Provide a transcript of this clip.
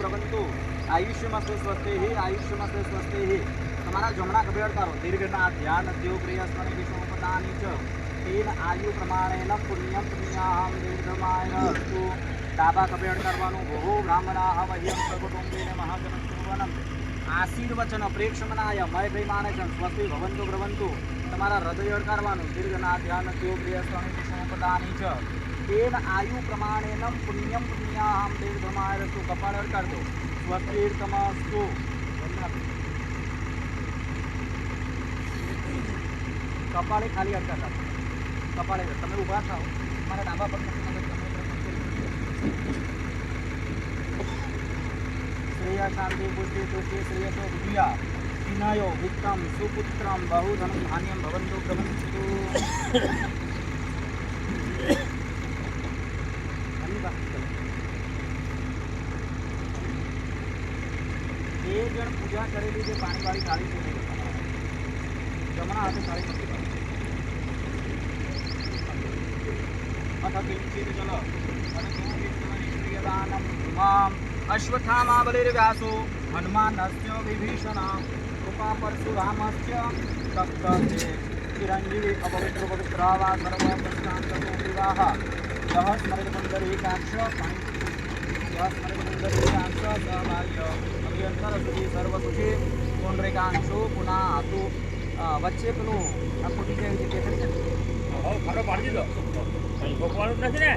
પ્રબંધો આયુષ્યમાં સ્વસ્તે આયુષ્યમાં હે તમારા જમણા ખભેડ કરો દીર્ઘના ધ્યાન, દ્યો પ્રિયસ્મણે વિષ્ણુપદાની ચ તેન આયુ પ્રમાણેન પુણ્યમ પુણ્યાહમ દીર્ઘમાય ડાબા ખભેડ કરવાનું બહુ બ્રાહ્મણા વહ્યમ સકુટુંબેન મહાજનસ્તુવનમ. આશીર્વચન પ્રેક્ષમનાય મય ભયમાનજન સ્વસ્તિ ભવંતુ ભ્રવંતુ તમારા હૃદય અડકારવાનું દીર્ઘના ધ્યાન પ્રિય સ્વામી વિષ્ણુપદાની છે. તેન આયુ પ્રમાણેનમ પુણ્યમ પુણ્યાહમ દીર્ઘમાય અસ્તુ કપાળ અડકારતો. સ્વસ્તિર્તમસ્તુ કપાળે ખાલી અડકાતા કપાળે તમે ઊભા થાઓ. મારા ડાબા પર શ્રેયા શાંતિ બુદ્ધિ તુષ્ટિ શ્રેયસો ભૂયા વિનયો વિત્તમ સુપુત્રમ બહુધનમ ધાન્યમ ભવંતુ ચલો. બે જણ પૂજા કરેલી જે પાણીવાળી થાળી છે જમણા હાથે થાળી નથી. અથ કિંચિત અશ્વત્થામા બલિર્વ્યાસો હનુમાનસ્ય વિભીષણ કૃપા પરશુરામસ્ય તપ્તે ચિરંજીવી અપવિત્ર પવિત્રાવા સર્વ પ્રશાંત વિવાહ સહ સ્મરિત પુંડરીકાક્ષ સહ સ્મરિત પુંડરીકાક્ષ સહભાગ્ય અભિયંતર સુધી સર્વ સુખી પુંડરીકાંક્ષો પુનઃ આતુ વચ્ચે પેલું આ ખોટી જાય છે કેસરી છે ને? પાડી દીધો અહીં નથી ને